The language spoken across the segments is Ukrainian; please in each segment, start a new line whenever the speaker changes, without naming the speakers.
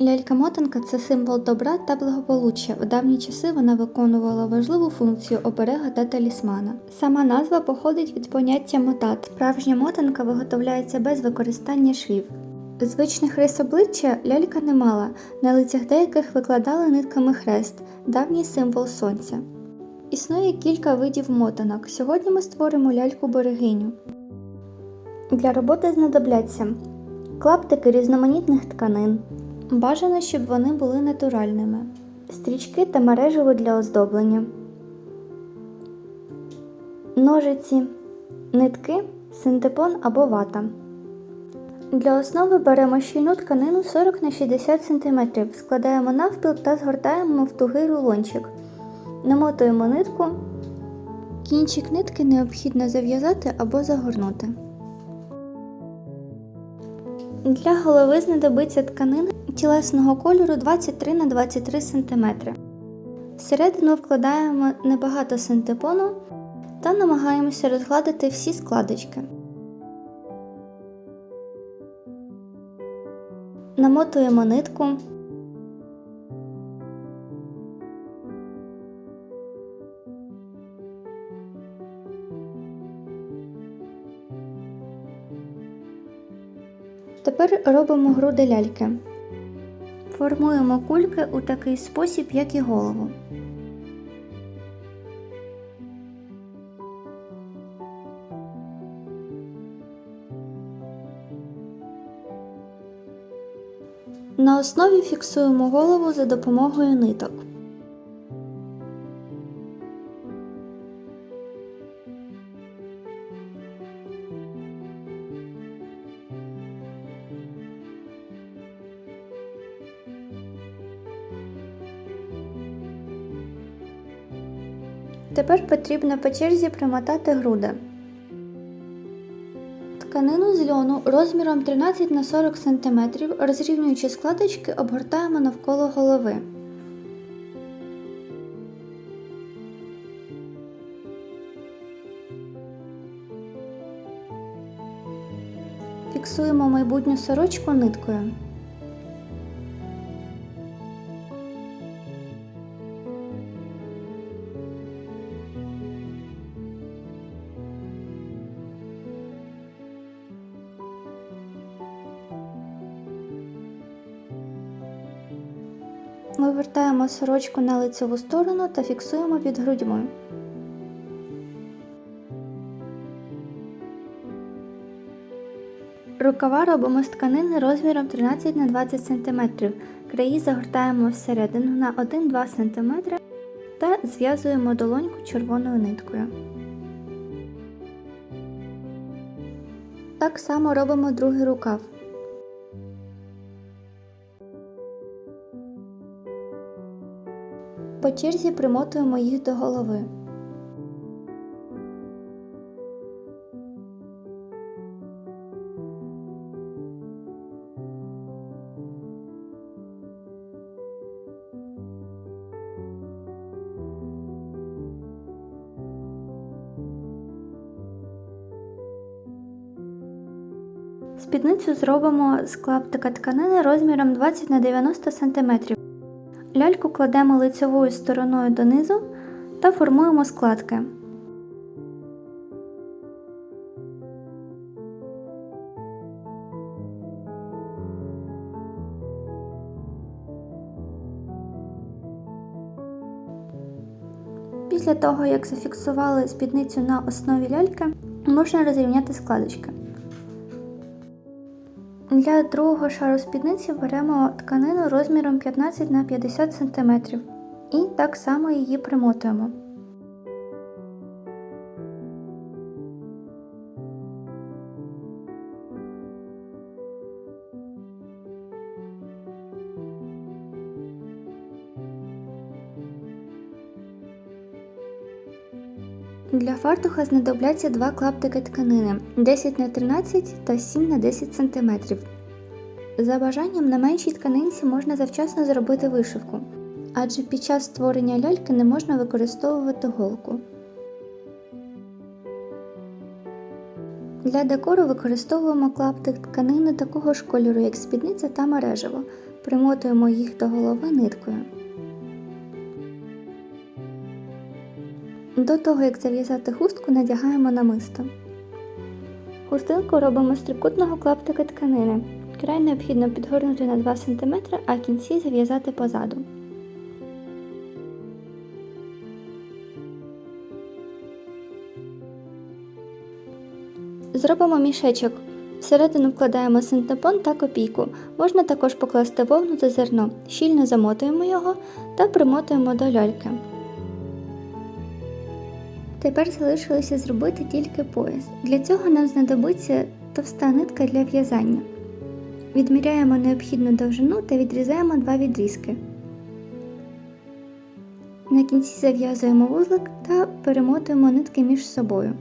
Лялька-мотанка це символ добра та благополуччя. У давні часи вона виконувала важливу функцію оберега та талісмана. Сама назва походить від поняття мотат. Справжня мотанка виготовляється без використання швів. Звичних рис обличчя лялька не мала, на лицях деяких викладали нитками хрест, давній символ сонця. Існує кілька видів мотанок. Сьогодні ми створимо ляльку-берегиню. Для роботи знадобляться клаптики різноманітних тканин. Бажано, щоб вони були натуральними, стрічки та мережево для оздоблення, ножиці, нитки, синтепон або вата. Для основи беремо щільну тканину 40 на 60 см, складаємо навпіл та згортаємо в тугий рулончик. Намотуємо нитку. Кінчик нитки необхідно зав'язати або загорнути. Для голови знадобиться тканина тілесного кольору 23 на 23 см. Всередину вкладаємо небагато синтепону та намагаємося розгладити всі складочки. Намотуємо нитку. Тепер робимо груди ляльки. Формуємо кульки у такий спосіб, як і голову. На основі фіксуємо голову за допомогою ниток. Тепер потрібно по черзі примотати груди. Тканину з льону розміром 13 на 40 см, розрівнюючи складочки, обгортаємо навколо голови. Фіксуємо майбутню сорочку ниткою. Вивертаємо сорочку на лицеву сторону та фіксуємо під грудьми. Рукава робимо з тканини розміром 13 на 20 см. Краї загортаємо всередину на 1-2 см та зв'язуємо долоньку червоною ниткою. Так само робимо другий рукав. По черзі примотуємо їх до голови. Спідницю зробимо з клаптика тканини розміром 20 на 90 см. Ляльку кладемо лицевою стороною донизу та формуємо складки. Після того, як зафіксували спідницю на основі ляльки, можна розрівняти складочки. Для другого шару спідниці беремо тканину розміром 15 на 50 см і так само її примотуємо. Для фартуха знадобляться два клаптики тканини 10 на 13 та 7 на 10 см. За бажанням на меншій тканинці можна завчасно зробити вишивку, адже під час створення ляльки не можна використовувати голку. Для декору використовуємо клаптик тканини такого ж кольору, як спідниця та мережево. Примотуємо їх до голови ниткою. До того, як зав'язати хустку, надягаємо намисто. Хустинку робимо з трикутного клаптика тканини. Край необхідно підгорнути на 2 см, а кінці зав'язати позаду. Зробимо мішечок. Всередину вкладаємо синтепон та копійку. Можна також покласти вовну та зерно. Щільно замотуємо його та примотуємо до ляльки. Тепер залишилося зробити тільки пояс. Для цього нам знадобиться товста нитка для в'язання. Відміряємо необхідну довжину та відрізаємо два відрізки. На кінці зав'язуємо вузлик та перемотуємо нитки між собою.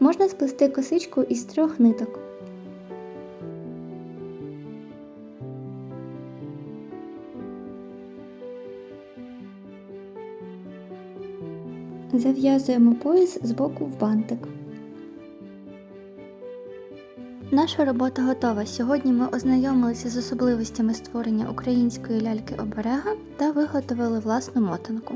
Можна сплести косичку із трьох ниток. Зав'язуємо пояс з боку в бантик. Наша робота готова. Сьогодні ми ознайомилися з особливостями створення української ляльки оберега та виготовили власну мотанку.